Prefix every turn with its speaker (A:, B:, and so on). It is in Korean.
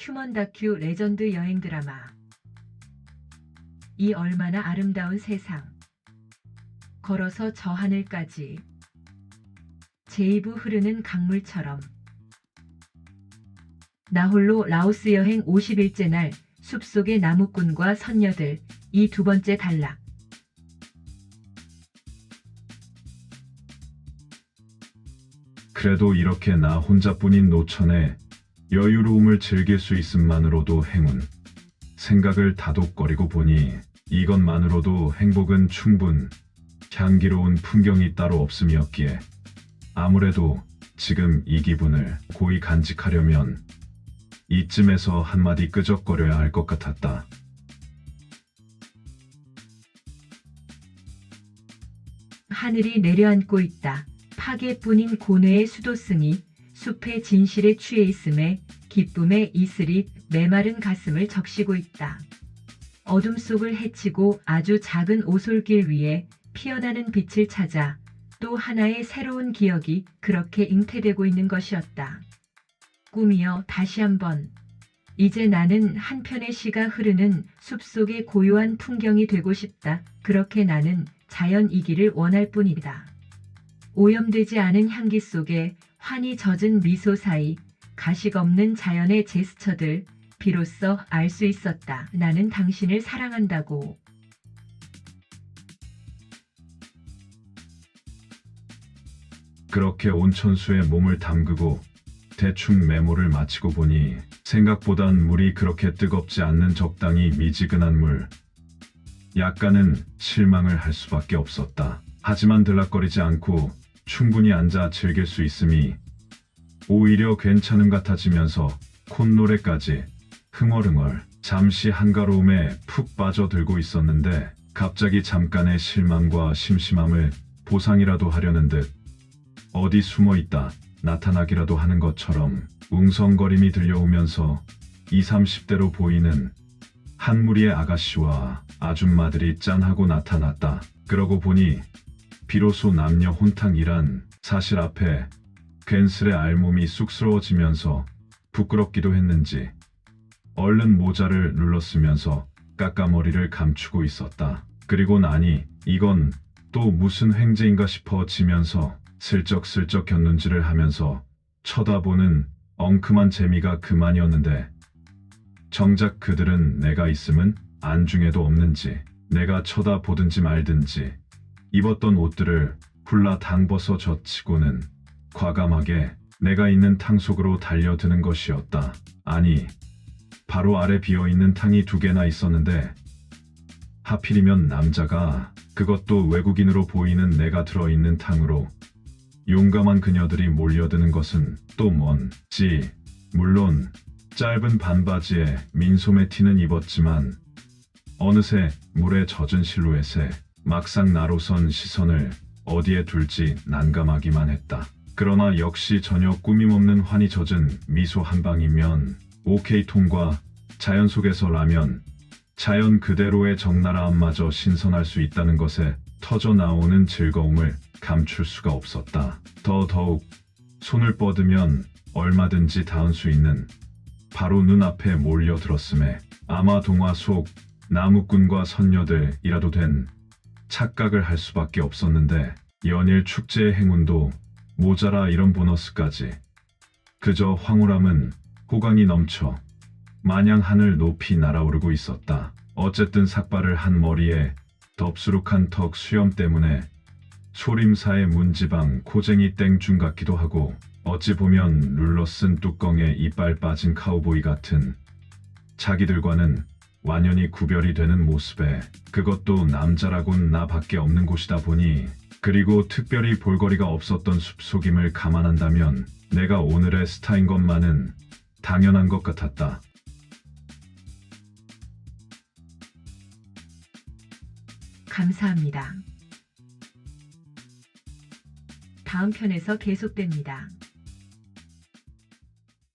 A: 휴먼 다큐 레전드 여행 드라마. 이 얼마나 아름다운 세상. 걸어서 저 하늘까지. 제이브 흐르는 강물처럼. 나홀로 라오스 여행 50일째 날 숲속의 나무꾼과 선녀들 이 두 번째 단락.
B: 그래도 이렇게 나 혼자뿐인 노천에 여유로움을 즐길 수 있음만으로도 행운. 생각을 다독거리고 보니 이것만으로도 행복은 충분. 향기로운 풍경이 따로 없음이었기에 아무래도 지금 이 기분을 고이 간직하려면 이쯤에서 한마디 끄적거려야 할 것 같았다.
A: 하늘이 내려앉고 있다. 파괴뿐인 고뇌의 수도승이 숲의 진실에 취해 있음에 기쁨의 이슬이 메마른 가슴을 적시고 있다. 어둠 속을 헤치고 아주 작은 오솔길 위에 피어나는 빛을 찾아 또 하나의 새로운 기억이 그렇게 잉태되고 있는 것이었다. 꿈이여 다시 한번. 이제 나는 한 편의 시가 흐르는 숲속의 고요한 풍경이 되고 싶다. 그렇게 나는 자연이기를 원할 뿐이다. 오염되지 않은 향기 속에 환히 젖은 미소 사이 가식 없는 자연의 제스처들 비로소 알 수 있었다. 나는 당신을 사랑한다고.
B: 그렇게 온천수에 몸을 담그고 대충 메모를 마치고 보니 생각보단 물이 그렇게 뜨겁지 않는 적당히 미지근한 물. 약간은 실망을 할 수밖에 없었다. 하지만 들락거리지 않고 충분히 앉아 즐길 수 있음이 오히려 괜찮음 같아지면서 콧노래까지 흥얼흥얼 잠시 한가로움에 푹 빠져들고 있었는데 갑자기 잠깐의 실망과 심심함을 보상이라도 하려는 듯 어디 숨어 있다 나타나기라도 하는 것처럼 웅성거림이 들려오면서 20, 30대로 보이는 한 무리의 아가씨와 아줌마들이 짠하고 나타났다. 그러고 보니 비로소 남녀 혼탕이란 사실 앞에 괜스레 알몸이 쑥스러워지면서 부끄럽기도 했는지 얼른 모자를 눌렀으면서 깎아머리를 감추고 있었다. 그리고 나니 이건 또 무슨 횡재인가 싶어지면서 슬쩍슬쩍 곁눈질을 하면서 쳐다보는 엉큼한 재미가 그만이었는데 정작 그들은 내가 있음은 안중에도 없는지 내가 쳐다보든지 말든지 입었던 옷들을 훌라 당벗어 젖히고는 과감하게 내가 있는 탕 속으로 달려드는 것이었다. 아니, 바로 아래 비어 있는 탕이 두 개나 있었는데 하필이면 남자가 그것도 외국인으로 보이는 내가 들어있는 탕으로 용감한 그녀들이 몰려드는 것은 또 뭔지 물론 짧은 반바지에 민소매 티는 입었지만 어느새 물에 젖은 실루엣에 막상 나로선 시선을 어디에 둘지 난감하기만 했다. 그러나 역시 전혀 꾸밈없는 환히 젖은 미소 한 방이면 오케이 통과 자연 속에서 라면 자연 그대로의 적나라함마저 신선할 수 있다는 것에 터져 나오는 즐거움을 감출 수가 없었다. 더더욱 손을 뻗으면 얼마든지 닿을 수 있는 바로 눈앞에 몰려들었음에 아마 동화 속 나무꾼과 선녀들이라도 된 착각을 할 수밖에 없었는데 연일 축제의 행운도 모자라 이런 보너스까지 그저 황홀함은 호강이 넘쳐 마냥 하늘 높이 날아오르고 있었다. 어쨌든 삭발을 한 머리에 덥수룩한 턱 수염 때문에 소림사의 문지방 코쟁이 땡중 같기도 하고 어찌 보면 눌러 쓴 뚜껑에 이빨 빠진 카우보이 같은 자기들과는 완연히 구별이 되는 모습에 그것도 남자라곤 나밖에 없는 곳이다 보니 그리고 특별히 볼거리가 없었던 숲속임을 감안한다면 내가 오늘의 스타인 것만은 당연한 것 같았다.
A: 감사합니다. 다음 편에서 계속됩니다.